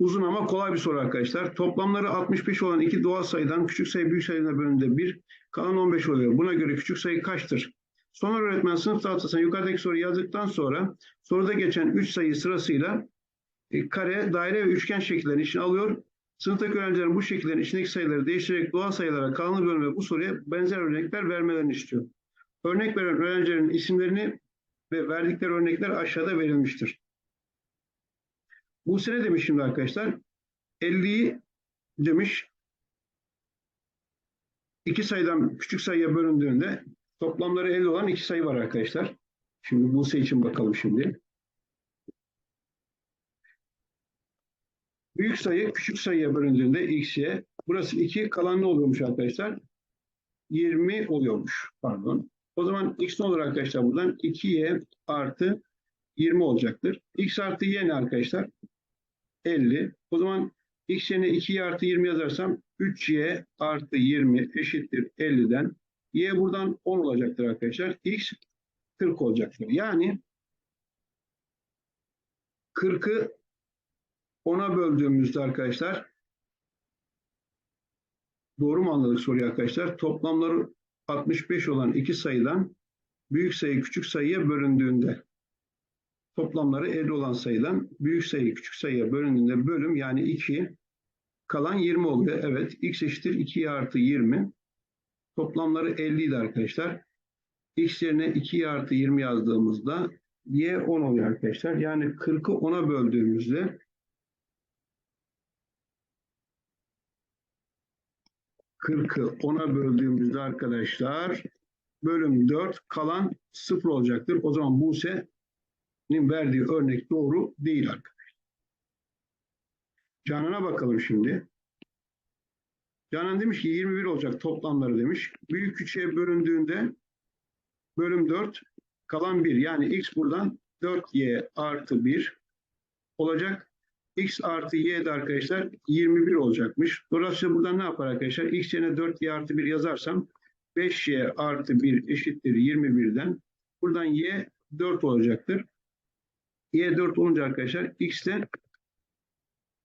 Uzun ama kolay bir soru arkadaşlar. Toplamları 65 olan iki doğal sayıdan küçük sayı büyük sayına bölündüğünde 1 kalan 15 oluyor. Buna göre küçük sayı kaçtır? Sonra öğretmen sınıf tahtasına yukarıdaki soruyu yazdıktan sonra soruda geçen 3 sayı sırasıyla e, kare, daire ve üçgen şekillerini içine alıyor. Sınıftaki öğrencilerin bu şekillerin içindeki sayıları değiştirerek doğal sayılara kalanı bölme bu soruya benzer örnekler vermelerini istiyor. Örnek veren öğrencilerin isimlerini ve verdikleri örnekler aşağıda verilmiştir. Bu sene demiş şimdi arkadaşlar 50'yi demiş iki sayıdan küçük sayıya bölündüğünde toplamları 50 olan iki sayı var arkadaşlar. Şimdi Buse için bakalım şimdi. Büyük sayı küçük sayıya bölündüğünde x'ye burası 2 kalan ne oluyormuş arkadaşlar? 20 oluyormuş. Pardon. O zaman x ne olur arkadaşlar buradan? 2y artı 20 olacaktır. x artı y ne arkadaşlar? 50. O zaman x yerine 2y artı 20 yazarsam 3y artı 20 eşittir 50'den. y buradan 10 olacaktır arkadaşlar. x 40 olacaktır. Yani 40'ı 10'a böldüğümüzde arkadaşlar doğru mu anladık soruyu arkadaşlar? Toplamları 65 olan iki sayıdan büyük sayı küçük sayıya bölündüğünde toplamları 50 olan sayıdan büyük sayı küçük sayıya bölündüğünde bölüm yani 2 kalan 20 oluyor. Evet x eşittir 2 artı 20 toplamları 50 idi arkadaşlar. x yerine 2 artı 20 yazdığımızda y 10 oluyor arkadaşlar. Yani 40'ı 10'a böldüğümüzde 40'ı 10'a böldüğümüzde arkadaşlar bölüm 4 kalan 0 olacaktır. O zaman Buse'nin verdiği örnek doğru değil arkadaşlar. Canan'a bakalım şimdi. Canan demiş ki 21 olacak toplamları demiş. Büyük küçüğe bölündüğünde bölüm 4 kalan 1. Yani x buradan 4y artı 1 olacak. x artı y de arkadaşlar 21 olacakmış. Dolayısıyla buradan ne yapar arkadaşlar? x yerine 4y artı 1 yazarsam 5y artı 1 eşittir 21'den. Buradan y 4 olacaktır. Y 4 olunca arkadaşlar x de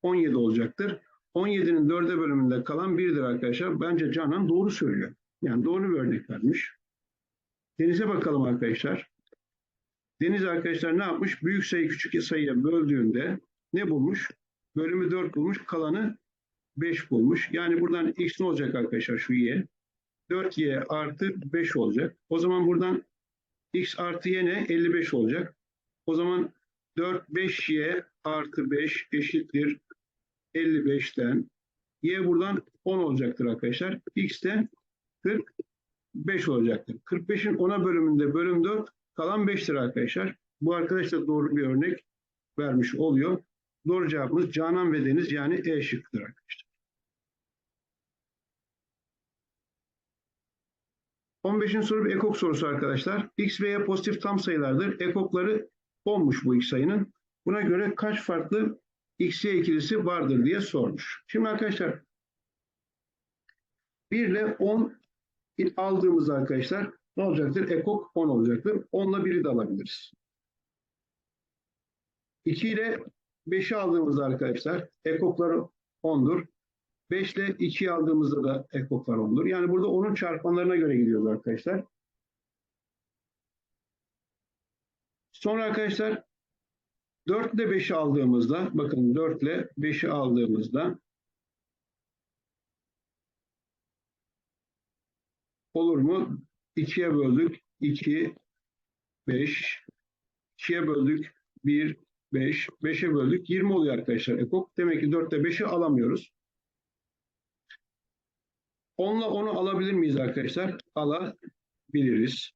17 olacaktır. 17'nin 4'e bölümünde kalan 1'dir arkadaşlar. Bence Canan doğru söylüyor. Yani doğru bir örnek vermiş. Deniz'e bakalım arkadaşlar. Deniz arkadaşlar ne yapmış? Büyük sayı küçük sayıya böldüğünde ne bulmuş? Bölümü 4 bulmuş, kalanı 5 bulmuş. Yani buradan x ne olacak arkadaşlar şu y? 4y artı 5 olacak. O zaman buradan x artı y ne? 55 olacak. O zaman 4 5y artı 5 eşittir 55'ten. Y buradan 10 olacaktır arkadaşlar. X de 45 olacaktır. 45'in 10'a bölümünde bölüm 4 kalan 5'tir arkadaşlar. Bu arkadaş da doğru bir örnek vermiş oluyor. Doğru cevabımız Canan ve Deniz yani E şıkkıdır arkadaşlar. 15. soru bir ekok sorusu arkadaşlar. X ve Y pozitif tam sayılardır. Ekokları 10'muş bu x sayının. Buna göre kaç farklı x, y ikilisi vardır diye sormuş. Şimdi arkadaşlar 1 ile 10 aldığımız arkadaşlar ne olacaktır? Ekok 10 olacaktır. 10 ile 1'i de alabiliriz. 2 ile 5'i aldığımızda arkadaşlar ekokları 10'dur. 5 ile 2'yi aldığımızda da ekoklar 10'dur. Yani burada 10'un çarpanlarına göre gidiyoruz arkadaşlar. Sonra arkadaşlar 4 ile 5'i aldığımızda bakın 4 ile 5'i aldığımızda olur mu? 2'ye böldük 2 5 2'ye böldük 1 5 5'e böldük 20 oluyor arkadaşlar ekok. Demek ki 4 ile 5'i alamıyoruz. 10 ile 10'u alabilir miyiz arkadaşlar? Alabiliriz.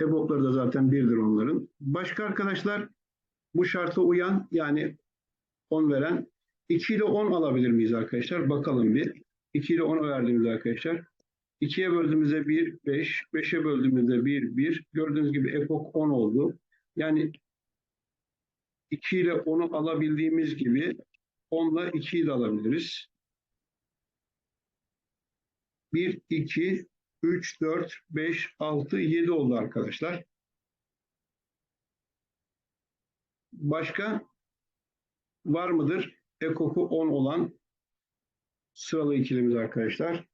EBOB'ları da zaten birdir onların. Başka arkadaşlar bu şarta uyan yani 10 veren 2 ile 10 alabilir miyiz arkadaşlar? Bakalım bir. 2 ile 10 verdiğimiz arkadaşlar. 2'ye böldüğümüzde 1, 5. 5'e böldüğümüzde 1, 1. Gördüğünüz gibi epok 10 oldu. Yani 2 ile 10'u alabildiğimiz gibi 10 ile 2'yi de alabiliriz. 1, 2, 3, 4, 5, 6, 7 oldu arkadaşlar. başka var mıdır? Ekoku 10 olan sıralı ikilimiz arkadaşlar.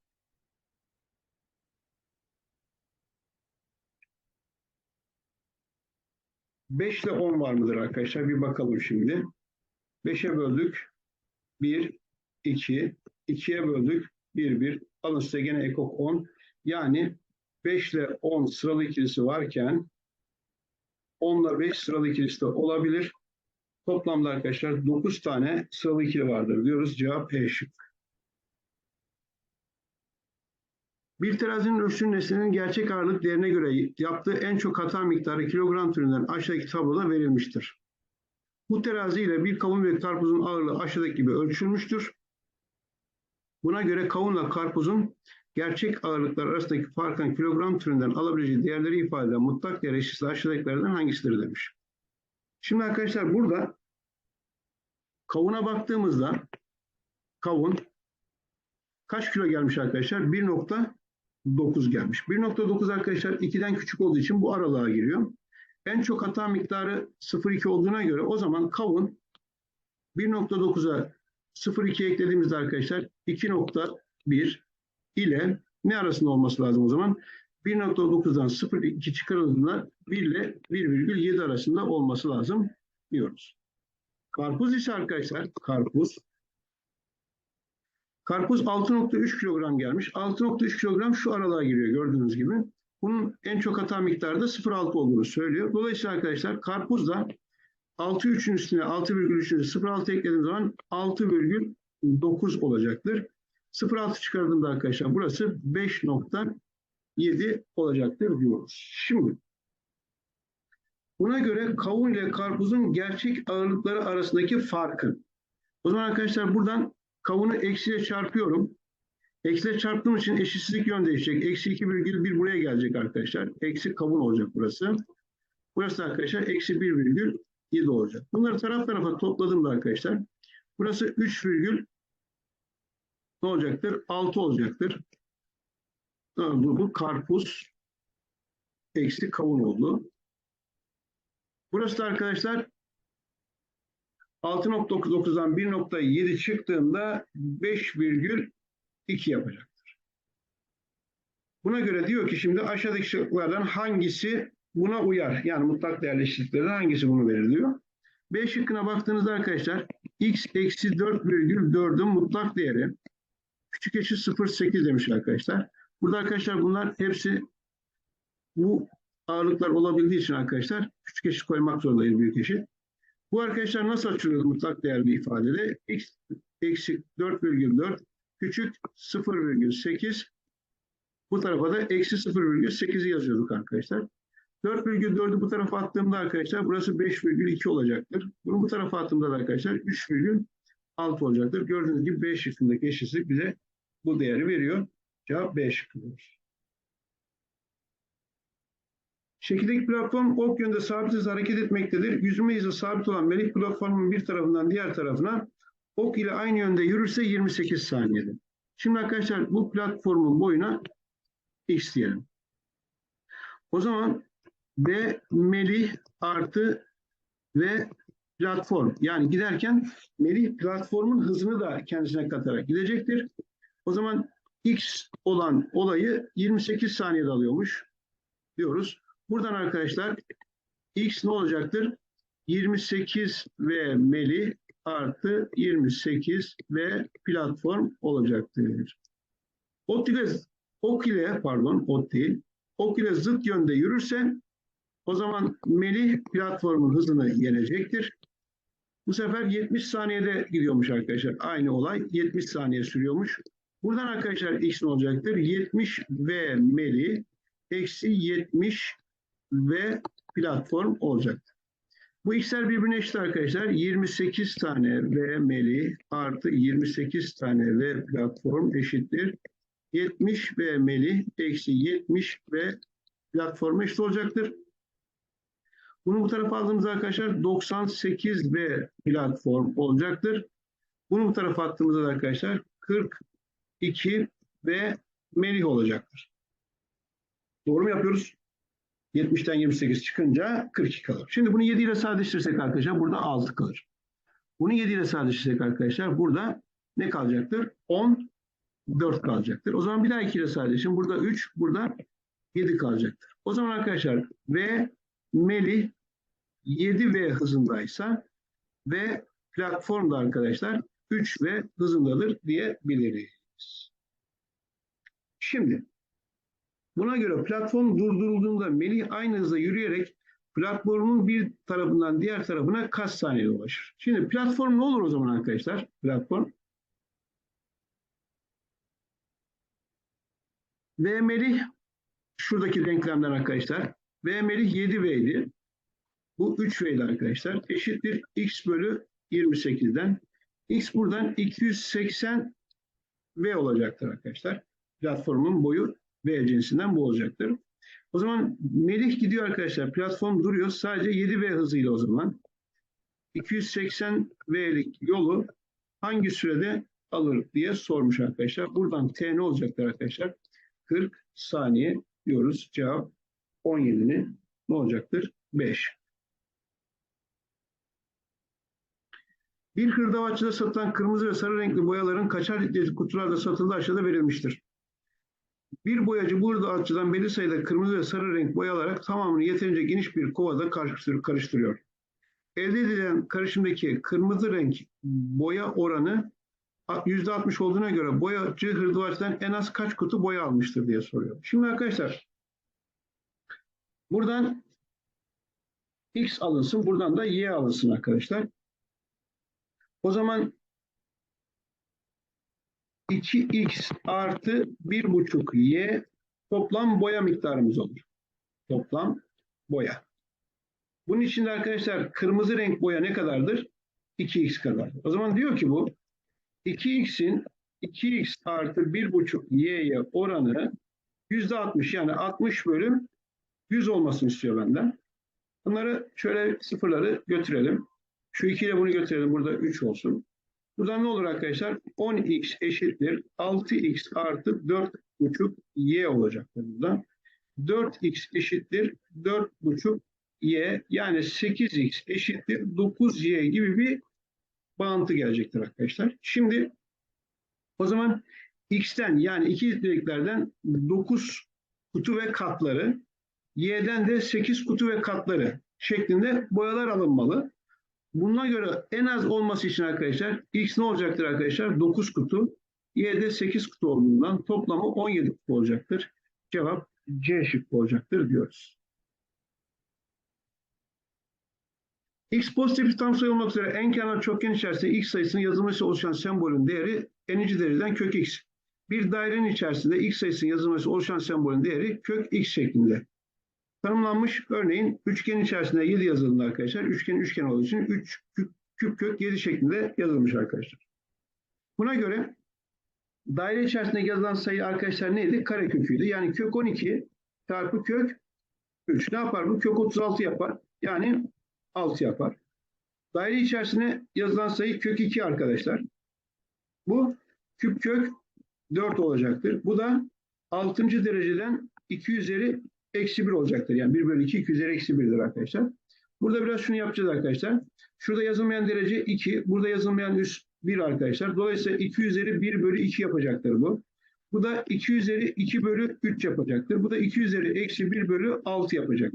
Beş ile 10 var mıdır arkadaşlar? Bir bakalım şimdi. 5'e böldük. 1, 2, 2'ye böldük. 1, 1. Alın size gene ekok 10. Yani 5 ile 10 sıralı ikilisi varken 10 ile 5 sıralı ikilisi de olabilir. Toplamda arkadaşlar 9 tane sıralı ikili vardır diyoruz. Cevap E şık. Bir terazinin ölçtüğü nesnenin gerçek ağırlık değerine göre yaptığı en çok hata miktarı kilogram türünden aşağıdaki tabloda verilmiştir. Bu terazi ile bir kavun ve karpuzun ağırlığı aşağıdaki gibi ölçülmüştür. Buna göre kavunla karpuzun gerçek ağırlıklar arasındaki farkın kilogram türünden alabileceği değerleri ifade eden mutlak değer eşitliği aşağıdakilerden hangisidir demiş. Şimdi arkadaşlar burada kavuna baktığımızda kavun kaç kilo gelmiş arkadaşlar? 1.9 gelmiş. 1.9 arkadaşlar 2'den küçük olduğu için bu aralığa giriyor. En çok hata miktarı 0.2 olduğuna göre o zaman kavun 1.9'a 0.2 eklediğimizde arkadaşlar 2.1 ile ne arasında olması lazım o zaman? 1.9'dan 0.2 çıkarıldığında 1 ile 1,7 arasında olması lazım diyoruz. Karpuz ise arkadaşlar karpuz Karpuz 6.3 kilogram gelmiş. 6.3 kilogram şu aralığa giriyor gördüğünüz gibi. Bunun en çok hata miktarı da 0.6 olduğunu söylüyor. Dolayısıyla arkadaşlar karpuz da 6.3'ün üstüne 6,3'ün 0.6 eklediğim zaman 6,9 olacaktır. 0.6 çıkardığımda arkadaşlar burası 5.7 olacaktır diyoruz. Şimdi buna göre kavun ile karpuzun gerçek ağırlıkları arasındaki farkın. O zaman arkadaşlar buradan kavunu eksiyle çarpıyorum. Eksiyle çarptığım için eşitsizlik yön değişecek. Eksi 2,1 buraya gelecek arkadaşlar. Eksi kavun olacak burası. Burası da arkadaşlar eksi 1,7 olacak. Bunları taraf tarafa topladığımda arkadaşlar burası 3, ne olacaktır? 6 olacaktır. Bu, bu karpuz eksi kavun oldu. Burası da arkadaşlar 6.9'dan 1.7 çıktığında 5,2 yapacaktır. Buna göre diyor ki şimdi aşağıdaki şıklardan hangisi buna uyar? Yani mutlak değerli eşitliklerden hangisi bunu verir diyor. B şıkkına baktığınızda arkadaşlar x eksi 4,4'ün mutlak değeri küçük eşit 0,8 demiş arkadaşlar. Burada arkadaşlar bunlar hepsi bu ağırlıklar olabildiği için arkadaşlar küçük eşit koymak zorundayız büyük eşit. Bu arkadaşlar nasıl açılıyor mutlak değerli ifadede? x eksi 4,4 küçük 0,8 bu tarafa da eksi 0,8'i yazıyorduk arkadaşlar. 4,4'ü bu tarafa attığımda arkadaşlar burası 5,2 olacaktır. Bunu bu tarafa attığımda da arkadaşlar 3,6 olacaktır. Gördüğünüz gibi B şıkkındaki eşitlik bize bu değeri veriyor. Cevap B şıkkıdır. Şekildeki platform ok yönde sabit hızla hareket etmektedir. Yüzme hızı sabit olan Melih platformun bir tarafından diğer tarafına ok ile aynı yönde yürürse 28 saniyede. Şimdi arkadaşlar bu platformun boyuna x diyelim. O zaman B Melih artı ve platform. Yani giderken Melih platformun hızını da kendisine katarak gidecektir. O zaman x olan olayı 28 saniyede alıyormuş diyoruz. Buradan arkadaşlar x ne olacaktır? 28 ve Meli artı 28 ve platform olacaktır. Ot ile, ok ile pardon ot değil, ok ile zıt yönde yürürse o zaman Melih platformun hızını yenecektir. Bu sefer 70 saniyede gidiyormuş arkadaşlar. Aynı olay 70 saniye sürüyormuş. Buradan arkadaşlar x ne olacaktır? 70 ve Melih eksi 70 ve platform olacak. Bu x'ler birbirine eşit arkadaşlar. 28 tane V meli artı 28 tane V platform eşittir. 70 V meli eksi 70 ve platform eşit olacaktır. Bunu bu tarafa aldığımızda arkadaşlar 98 V platform olacaktır. Bunu bu tarafa attığımızda da arkadaşlar 42 ve melih olacaktır. Doğru mu yapıyoruz? 70'ten 28 çıkınca 42 kalır. Şimdi bunu 7 ile sadeleştirirsek arkadaşlar burada 6 kalır. Bunu 7 ile sadeleştirirsek arkadaşlar burada ne kalacaktır? 10 4 kalacaktır. O zaman bir daha 2 ile sadeleşin. Burada 3, burada 7 kalacaktır. O zaman arkadaşlar V Melih 7V hızındaysa ve platformda arkadaşlar 3V hızındadır diyebiliriz. Şimdi buna göre platform durdurulduğunda Melih aynı hızda yürüyerek platformun bir tarafından diğer tarafına kaç saniyede ulaşır? Şimdi platform ne olur o zaman arkadaşlar? Platform V Melih şuradaki denklemden arkadaşlar. V Melih 7V'ydi. Bu 3V'ydi arkadaşlar. Eşittir X bölü 28'den. X buradan 280 V olacaktır arkadaşlar. Platformun boyu V cinsinden bu olacaktır. O zaman Melih gidiyor arkadaşlar. Platform duruyor. Sadece 7V hızıyla o zaman. 280 V'lik yolu hangi sürede alır diye sormuş arkadaşlar. Buradan T ne olacaktır arkadaşlar? 40 saniye diyoruz. Cevap 17'nin ne olacaktır? 5. Bir hırdavatçıda satılan kırmızı ve sarı renkli boyaların kaçar litreli kutularda satıldığı aşağıda verilmiştir. Bir boyacı bu hırdavatçıdan belli sayıda kırmızı ve sarı renk boyalarak tamamını yeterince geniş bir kovada karıştır- karıştırıyor. Elde edilen karışımdaki kırmızı renk boya oranı %60 olduğuna göre boyacı hırdavatçıdan en az kaç kutu boya almıştır diye soruyor. Şimdi arkadaşlar buradan X alınsın, buradan da Y alınsın arkadaşlar. O zaman 2x artı 1,5 y toplam boya miktarımız olur. Toplam boya. Bunun içinde arkadaşlar kırmızı renk boya ne kadardır? 2x kadar. O zaman diyor ki bu 2x'in 2x artı 1,5 y'ye oranı %60 yani 60 bölüm 100 olmasını istiyor benden. Bunları şöyle sıfırları götürelim. Şu 2 ile bunu götürelim. Burada 3 olsun. Buradan ne olur arkadaşlar? 10x eşittir 6x artı 4,5 y olacaktır burada. 4x eşittir 4,5 y yani 8x eşittir 9y gibi bir bağıntı gelecektir arkadaşlar. Şimdi o zaman x'ten yani iki litreliklerden 9 kutu ve katları y'den de 8 kutu ve katları şeklinde boyalar alınmalı. Buna göre en az olması için arkadaşlar x ne olacaktır arkadaşlar? 9 kutu. Y'de 8 kutu olduğundan toplamı 17 kutu olacaktır. Cevap C şıkkı olacaktır diyoruz. X pozitif tam sayı olmak üzere en kenar çokgen içerisinde x sayısının yazılması oluşan sembolün değeri n'inci dereceden kök x. Bir dairenin içerisinde x sayısının yazılması oluşan sembolün değeri kök x şeklinde. Tanımlanmış örneğin üçgen içerisinde 7 yazıldı arkadaşlar. Üçgen üçgen olduğu için 3 küp, küp kök 7 şeklinde yazılmış arkadaşlar. Buna göre daire içerisinde yazılan sayı arkadaşlar neydi? Kare köküydü. Yani kök 12 çarpı kök 3. Ne yapar bu? Kök 36 yapar. Yani 6 yapar. Daire içerisine yazılan sayı kök 2 arkadaşlar. Bu küp kök 4 olacaktır. Bu da 6. dereceden 2 üzeri eksi 1 olacaktır. Yani 1 bölü 2, 2 üzeri eksi 1'dir arkadaşlar. Burada biraz şunu yapacağız arkadaşlar. Şurada yazılmayan derece 2, burada yazılmayan üst 1 arkadaşlar. Dolayısıyla 2 üzeri 1 bölü 2 yapacaktır bu. Bu da 2 üzeri 2 bölü 3 yapacaktır. Bu da 2 üzeri eksi 1 bölü 6 yapacak.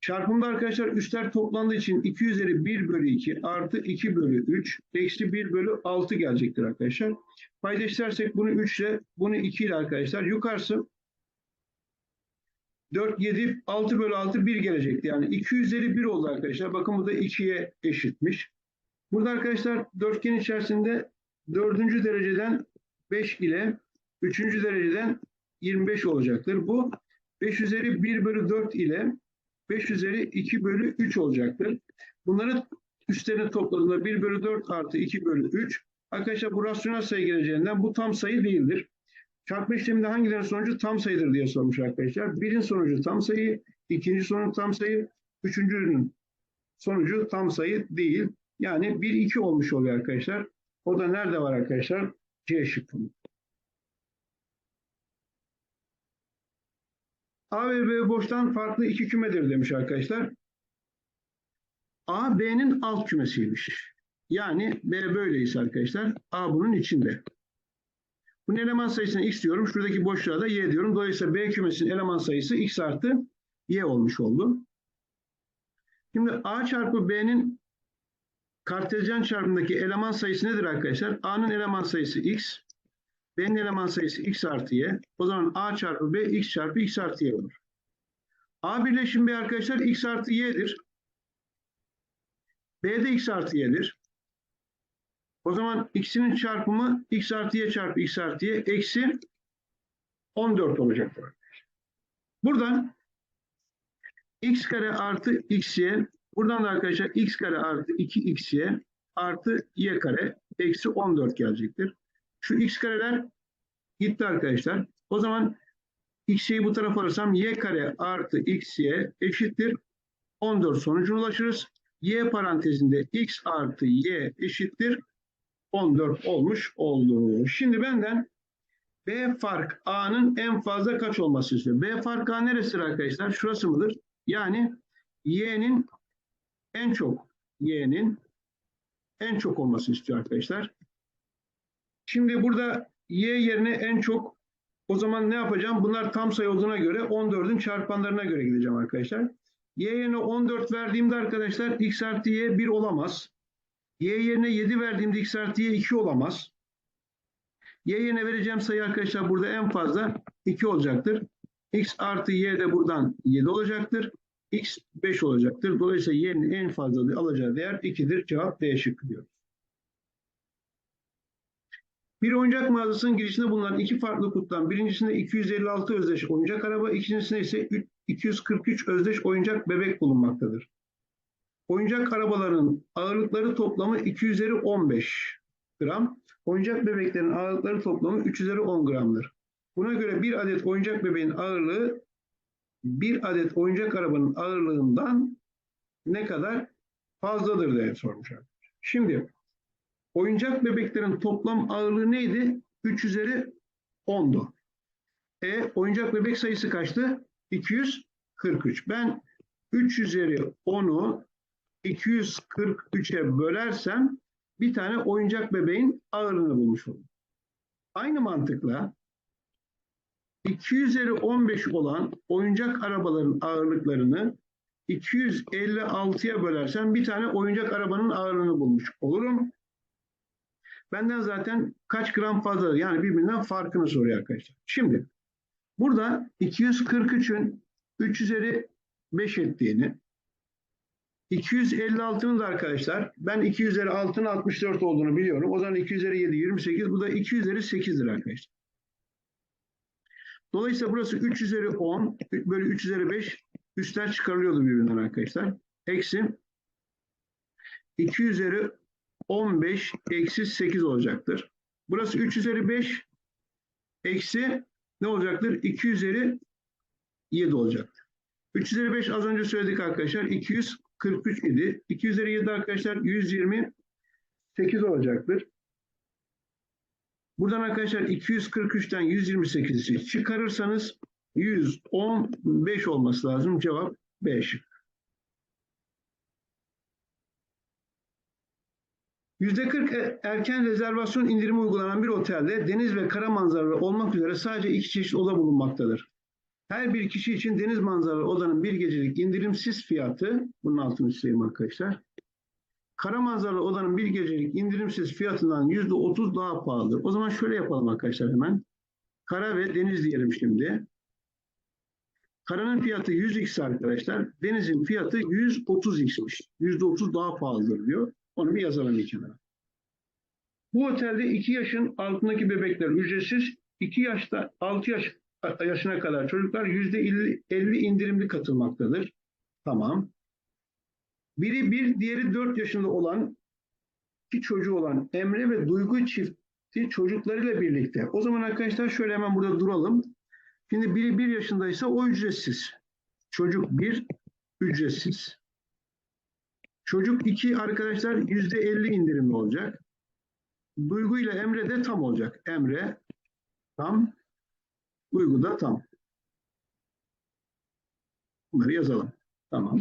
Çarpımda arkadaşlar üstler toplandığı için 2 üzeri 1 bölü 2 artı 2 bölü 3 eksi 1 bölü 6 gelecektir arkadaşlar. Payda istersek bunu 3 ile bunu 2 ile arkadaşlar yukarısı 4, 7, 6 bölü 6 1 gelecekti. Yani 2 üzeri 1 oldu arkadaşlar. Bakın bu da 2'ye eşitmiş. Burada arkadaşlar dörtgen içerisinde 4. dereceden 5 ile 3. dereceden 25 olacaktır. Bu 5 üzeri 1 bölü 4 ile 5 üzeri 2 bölü 3 olacaktır. Bunları üstlerine topladığında 1 bölü 4 artı 2 bölü 3. Arkadaşlar bu rasyonel sayı geleceğinden bu tam sayı değildir. Çarpma işleminde hangilerinin sonucu tam sayıdır diye sormuş arkadaşlar. Birin sonucu tam sayı, ikinci sonucu tam sayı, üçüncünün sonucu tam sayı değil. Yani 1, 2 olmuş oluyor arkadaşlar. O da nerede var arkadaşlar? C şıkkında. A ve B boştan farklı iki kümedir demiş arkadaşlar. A B'nin alt kümesiymiş. Yani B böyleyse arkadaşlar A bunun içinde. Bunun eleman sayısını x diyorum. Şuradaki boşluğa da y diyorum. Dolayısıyla B kümesinin eleman sayısı x artı y olmuş oldu. Şimdi A çarpı B'nin kartezyen çarpımındaki eleman sayısı nedir arkadaşlar? A'nın eleman sayısı x. B'nin eleman sayısı x artı y. O zaman A çarpı B x çarpı x artı y olur. A birleşim B arkadaşlar x artı y'dir. B de x artı y'dir. O zaman x'inin çarpımı x artı y çarpı x artı y eksi 14 olacaktır. Buradan x kare artı xy buradan da arkadaşlar x kare artı 2xy artı y kare eksi 14 gelecektir. Şu x kareler gitti arkadaşlar. O zaman x'yi bu tarafa alırsam y kare artı xy eşittir 14 sonucuna ulaşırız. y parantezinde x artı y eşittir 14 olmuş oldu. Şimdi benden B fark A'nın en fazla kaç olması istiyor. B fark A neresidir arkadaşlar? Şurası mıdır? Yani Y'nin en çok Y'nin en çok olması istiyor arkadaşlar. Şimdi burada Y yerine en çok o zaman ne yapacağım? Bunlar tam sayı olduğuna göre 14'ün çarpanlarına göre gideceğim arkadaşlar. Y yerine 14 verdiğimde arkadaşlar x artı y 1 olamaz. Y yerine 7 verdiğimde x artı y 2 olamaz. Y yerine vereceğim sayı arkadaşlar burada en fazla 2 olacaktır. X artı y de buradan 7 olacaktır. X 5 olacaktır. Dolayısıyla y'nin en fazla alacağı değer 2'dir. Cevap D şıkkı diyoruz. Bir oyuncak mağazasının girişinde bulunan iki farklı kutudan birincisinde 256 özdeş oyuncak araba, ikincisinde ise 243 özdeş oyuncak bebek bulunmaktadır. Oyuncak arabaların ağırlıkları toplamı 2 üzeri 15 gram. Oyuncak bebeklerin ağırlıkları toplamı 3 üzeri 10 gramdır. Buna göre bir adet oyuncak bebeğin ağırlığı bir adet oyuncak arabanın ağırlığından ne kadar fazladır diye sormuş. Şimdi oyuncak bebeklerin toplam ağırlığı neydi? 3 üzeri 10'du. E oyuncak bebek sayısı kaçtı? 243. Ben 3 üzeri 10'u 243'e bölersem bir tane oyuncak bebeğin ağırlığını bulmuş olurum. Aynı mantıkla 2 üzeri 15 olan oyuncak arabaların ağırlıklarını 256'ya bölersem bir tane oyuncak arabanın ağırlığını bulmuş olurum. Benden zaten kaç gram fazla yani birbirinden farkını soruyor arkadaşlar. Şimdi burada 243'ün 3 üzeri 5 ettiğini 256'nın da arkadaşlar ben 2 üzeri 6'nın 64 olduğunu biliyorum. O zaman 2 üzeri 7 28 bu da 2 üzeri 8'dir arkadaşlar. Dolayısıyla burası 3 üzeri 10 bölü 3 üzeri 5 üstler çıkarılıyordu birbirinden arkadaşlar. Eksi 2 üzeri 15 eksi 8 olacaktır. Burası 3 üzeri 5 eksi ne olacaktır? 2 üzeri 7 olacaktır. 3 üzeri 5 az önce söyledik arkadaşlar. 243 idi. 2 üzeri 7 arkadaşlar 128 olacaktır. Buradan arkadaşlar 243'ten 128'i çıkarırsanız 115 olması lazım. Cevap B şık. %40 e- erken rezervasyon indirimi uygulanan bir otelde deniz ve kara manzaralı olmak üzere sadece iki çeşit oda bulunmaktadır. Her bir kişi için deniz manzaralı odanın bir gecelik indirimsiz fiyatı, bunun altını çizeyim arkadaşlar, kara manzaralı odanın bir gecelik indirimsiz fiyatından %30 daha pahalıdır. O zaman şöyle yapalım arkadaşlar hemen. Kara ve deniz diyelim şimdi. Karanın fiyatı 100x arkadaşlar. Denizin fiyatı 130x'miş. %30 daha pahalıdır diyor. Onu bir yazalım bir kenara. Bu otelde 2 yaşın altındaki bebekler ücretsiz. 2 yaşta 6 yaş yaşına kadar çocuklar %50 indirimli katılmaktadır. Tamam. Biri bir, diğeri 4 yaşında olan iki çocuğu olan Emre ve Duygu çifti çocuklarıyla birlikte. O zaman arkadaşlar şöyle hemen burada duralım. Şimdi biri 1 yaşındaysa o ücretsiz. Çocuk 1 ücretsiz. Çocuk 2 arkadaşlar %50 indirimli olacak. Duygu ile Emre de tam olacak. Emre tam, Duygu da tam. Bunları yazalım. Tamam.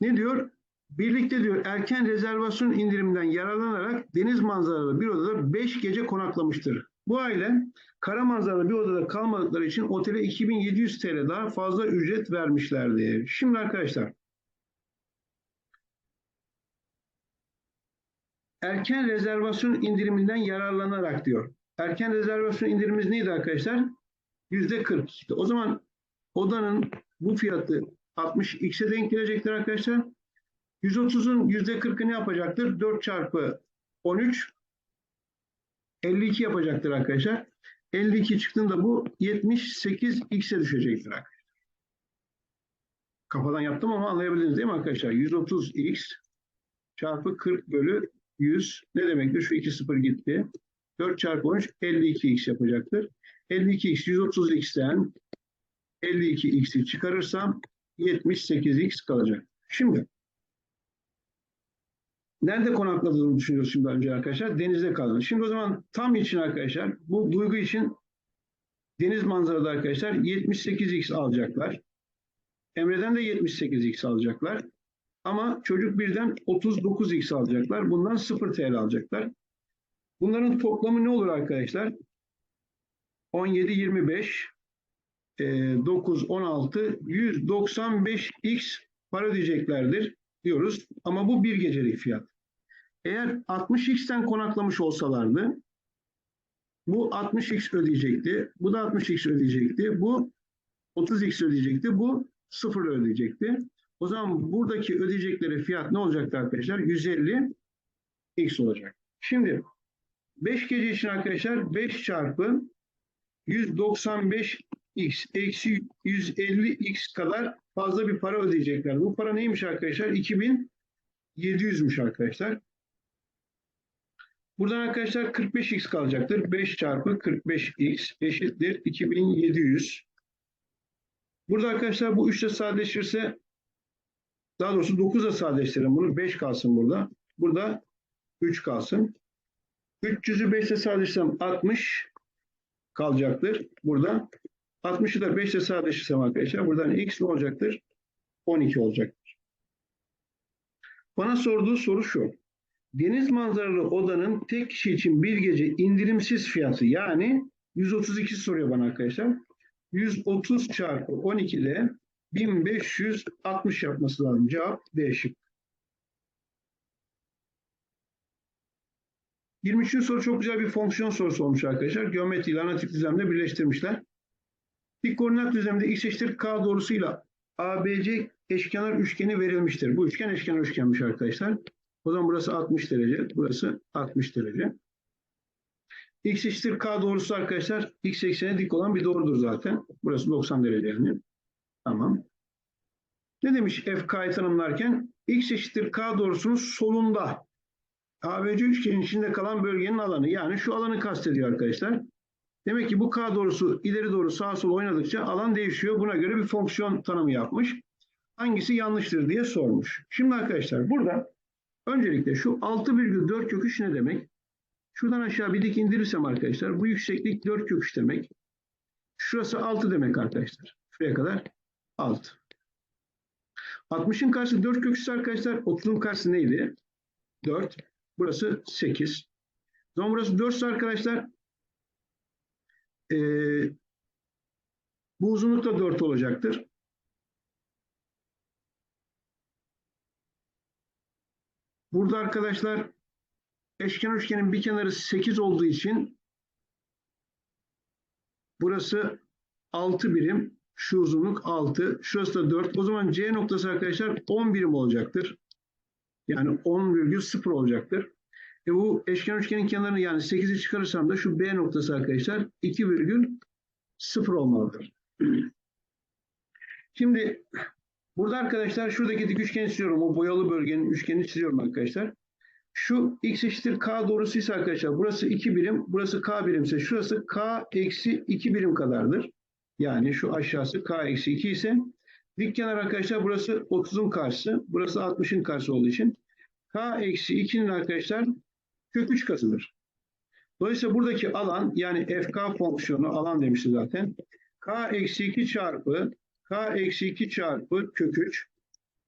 Ne diyor? Birlikte diyor erken rezervasyon indiriminden yararlanarak deniz manzaralı bir odada 5 gece konaklamıştır. Bu aile kara manzaralı bir odada kalmadıkları için otele 2700 TL daha fazla ücret vermişlerdi. Şimdi arkadaşlar erken rezervasyon indiriminden yararlanarak diyor. Erken rezervasyon indirimimiz neydi arkadaşlar? Yüzde 40. İşte o zaman odanın bu fiyatı 60x'e denk gelecektir arkadaşlar. 130'un yüzde 40'ı ne yapacaktır? 4 çarpı 13 52 yapacaktır arkadaşlar. 52 çıktığında bu 78x'e düşecektir arkadaşlar. Kafadan yaptım ama anlayabildiniz değil mi arkadaşlar? 130x çarpı 40 bölü 100 ne demektir? Şu 2 sıfır gitti. 4 çarpı 13 52x yapacaktır. 52x 130x'ten 52x'i çıkarırsam 78x kalacak. Şimdi nerede konakladığını düşünüyoruz şimdi önce arkadaşlar? Denizde kaldığını. Şimdi o zaman tam için arkadaşlar bu duygu için deniz manzarada arkadaşlar 78x alacaklar. Emre'den de 78x alacaklar. Ama çocuk birden 39x alacaklar. Bundan 0 TL alacaklar. Bunların toplamı ne olur arkadaşlar? 17, 25, 9, 16, 195x para ödeyeceklerdir diyoruz. Ama bu bir gecelik fiyat. Eğer 60x'ten konaklamış olsalardı bu 60x ödeyecekti. Bu da 60x ödeyecekti. Bu 30x ödeyecekti. Bu 0 ödeyecekti. O zaman buradaki ödeyecekleri fiyat ne olacaktı arkadaşlar? 150 x olacak. Şimdi 5 gece için arkadaşlar 5 çarpı 195 x eksi 150 x kadar fazla bir para ödeyecekler. Bu para neymiş arkadaşlar? 2700'müş arkadaşlar. Buradan arkadaşlar 45x kalacaktır. 5 çarpı 45x eşittir 2700. Burada arkadaşlar bu 3 ile sadeleşirse daha doğrusu 9 ile sadeleştirelim bunu. 5 kalsın burada. Burada 3 kalsın. 300'ü 5 ile sadeleştirsem 60 kalacaktır. Burada 60'ı da 5 ile sadeleştirsem arkadaşlar buradan x ne olacaktır? 12 olacaktır. Bana sorduğu soru şu. Deniz manzaralı odanın tek kişi için bir gece indirimsiz fiyatı yani 132 soruyor bana arkadaşlar. 130 çarpı 12 ile 1560 yapması lazım. Cevap D şık. 23. soru çok güzel bir fonksiyon sorusu olmuş arkadaşlar. Geometri ile analitik düzlemde birleştirmişler. Dik koordinat düzleminde x eşittir k doğrusuyla ABC eşkenar üçgeni verilmiştir. Bu üçgen eşkenar üçgenmiş arkadaşlar. O zaman burası 60 derece, burası 60 derece. X eşittir K doğrusu arkadaşlar. X eksene dik olan bir doğrudur zaten. Burası 90 derece yani. Tamam. Ne demiş FK'yı tanımlarken? X eşittir K doğrusunun solunda. ABC üçgenin içinde kalan bölgenin alanı. Yani şu alanı kastediyor arkadaşlar. Demek ki bu K doğrusu ileri doğru sağa sola oynadıkça alan değişiyor. Buna göre bir fonksiyon tanımı yapmış. Hangisi yanlıştır diye sormuş. Şimdi arkadaşlar burada öncelikle şu 6,4 kök 3 ne demek? Şuradan aşağı bir dik indirirsem arkadaşlar bu yükseklik 4 kök 3 demek. Şurası 6 demek arkadaşlar. Şuraya kadar 6. 60'ın karşısı 4 kök 3 arkadaşlar. 30'un karşısı neydi? 4. Burası 8. O zaman burası 4 arkadaşlar. Ee, bu uzunluk da 4 olacaktır. Burada arkadaşlar eşkenar üçgenin bir kenarı 8 olduğu için burası 6 birim. Şu uzunluk 6. Şurası da 4. O zaman C noktası arkadaşlar 10 birim olacaktır. Yani 10,0 olacaktır. E bu eşkenar üçgenin kenarını yani 8'i çıkarırsam da şu B noktası arkadaşlar 2,0 olmalıdır. Şimdi burada arkadaşlar şuradaki dik üçgeni çiziyorum. O boyalı bölgenin üçgenini çiziyorum arkadaşlar. Şu x eşittir k doğrusuysa arkadaşlar burası 2 birim, burası k birimse şurası k eksi 2 birim kadardır. Yani şu aşağısı k eksi 2 ise dik kenar arkadaşlar burası 30'un karşısı, burası 60'ın karşısı olduğu için k eksi 2'nin arkadaşlar kök 3 katıdır. Dolayısıyla buradaki alan yani fk fonksiyonu alan demişti zaten. k eksi 2 çarpı k eksi 2 çarpı kök 3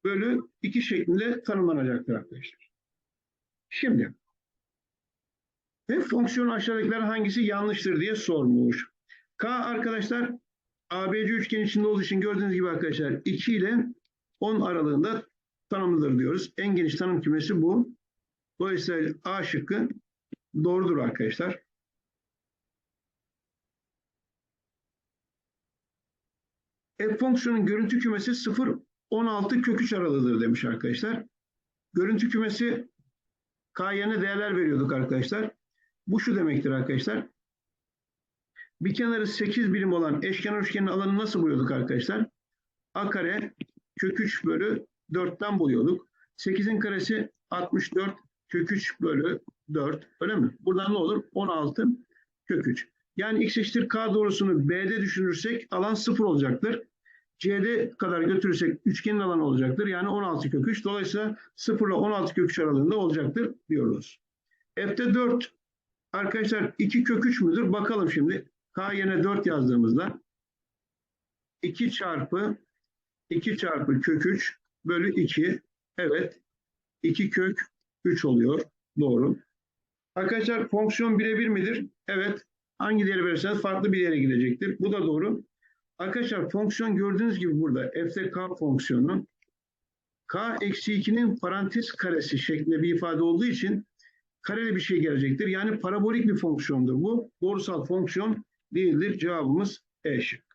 bölü 2 şeklinde tanımlanacaktır arkadaşlar. Şimdi ve fonksiyon aşağıdakiler hangisi yanlıştır diye sormuş. K arkadaşlar ABC üçgen içinde olduğu için gördüğünüz gibi arkadaşlar 2 ile 10 aralığında tanımlıdır diyoruz. En geniş tanım kümesi bu. Dolayısıyla A şıkkı doğrudur arkadaşlar. F fonksiyonun görüntü kümesi 0 16 kök 3 aralığıdır demiş arkadaşlar. Görüntü kümesi K yerine değerler veriyorduk arkadaşlar. Bu şu demektir arkadaşlar. Bir kenarı 8 birim olan eşkenar üçgenin alanını nasıl buluyorduk arkadaşlar? A kare kök 3 bölü 4'ten buluyorduk. 8'in karesi 64 kök 3 bölü 4. Öyle mi? Buradan ne olur? 16 kök 3. Yani x eşittir k doğrusunu B'de düşünürsek alan 0 olacaktır. C'de kadar götürürsek üçgenin alanı olacaktır. Yani 16 kök 3. Dolayısıyla 0 ile 16 kök 3 aralığında olacaktır diyoruz. F'de 4 arkadaşlar 2 kök 3 müdür? Bakalım şimdi. K yerine 4 yazdığımızda 2 çarpı 2 çarpı kök 3 bölü 2. Evet. 2 kök 3 oluyor. Doğru. Arkadaşlar fonksiyon birebir midir? Evet. Hangi değeri verirseniz farklı bir yere gidecektir. Bu da doğru. Arkadaşlar fonksiyon gördüğünüz gibi burada f'de k fonksiyonu k eksi 2'nin parantez karesi şeklinde bir ifade olduğu için kareli bir şey gelecektir. Yani parabolik bir fonksiyondur bu. Doğrusal fonksiyon değildir. Cevabımız E şık.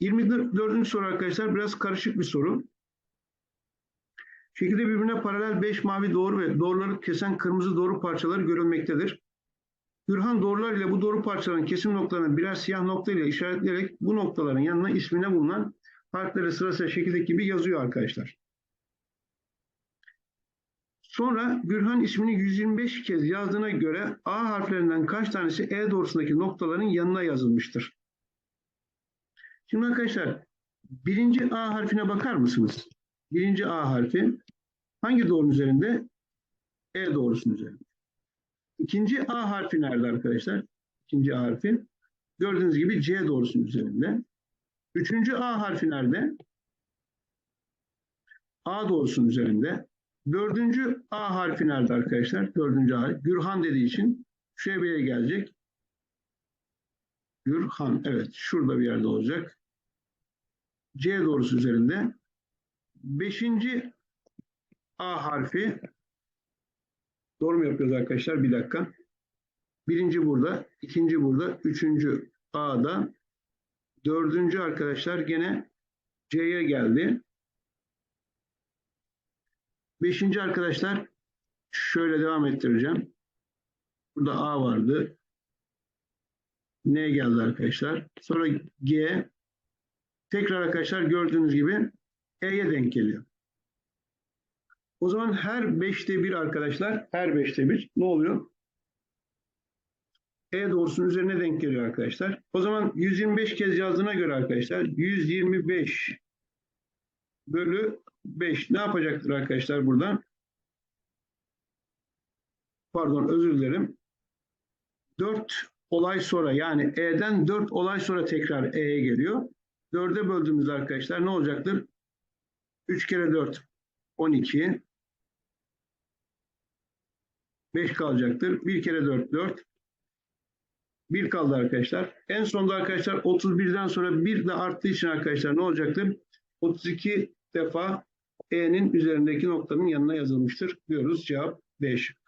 24. soru arkadaşlar biraz karışık bir soru. Şekilde birbirine paralel 5 mavi doğru ve doğruları kesen kırmızı doğru parçaları görülmektedir. Gürhan doğrular ile bu doğru parçaların kesim noktalarını birer siyah nokta ile işaretleyerek bu noktaların yanına ismine bulunan harfleri sırasıyla şekildeki gibi yazıyor arkadaşlar. Sonra Gürhan ismini 125 kez yazdığına göre A harflerinden kaç tanesi E doğrusundaki noktaların yanına yazılmıştır? Şimdi arkadaşlar birinci A harfine bakar mısınız? Birinci A harfi hangi doğrunun üzerinde? E doğrusunun üzerinde. İkinci A harfi nerede arkadaşlar? İkinci A harfi. Gördüğünüz gibi C doğrusunun üzerinde. Üçüncü A harfi nerede? A doğrusunun üzerinde. Dördüncü A harfi nerede arkadaşlar? Dördüncü A. Gürhan dediği için şuraya gelecek. Gürhan. Evet. Şurada bir yerde olacak. C doğrusu üzerinde. Beşinci A harfi Doğru mu yapıyoruz arkadaşlar? Bir dakika. Birinci burada, ikinci burada, üçüncü A'da, dördüncü arkadaşlar gene C'ye geldi. Beşinci arkadaşlar şöyle devam ettireceğim. Burada A vardı. N geldi arkadaşlar. Sonra G. Tekrar arkadaşlar gördüğünüz gibi E'ye denk geliyor. O zaman her beşte bir arkadaşlar, her beşte bir ne oluyor? E doğrusunun üzerine denk geliyor arkadaşlar. O zaman 125 kez yazdığına göre arkadaşlar 125 bölü 5 ne yapacaktır arkadaşlar burada? Pardon özür dilerim. 4 olay sonra yani E'den 4 olay sonra tekrar E'ye geliyor. 4'e böldüğümüzde arkadaşlar ne olacaktır? 3 kere 4 12 5 kalacaktır. 1 kere 4 4 1 kaldı arkadaşlar. En sonunda arkadaşlar 31'den sonra 1 de arttığı için arkadaşlar ne olacaktır? 32 defa E'nin üzerindeki noktanın yanına yazılmıştır diyoruz. Cevap D şıkkı.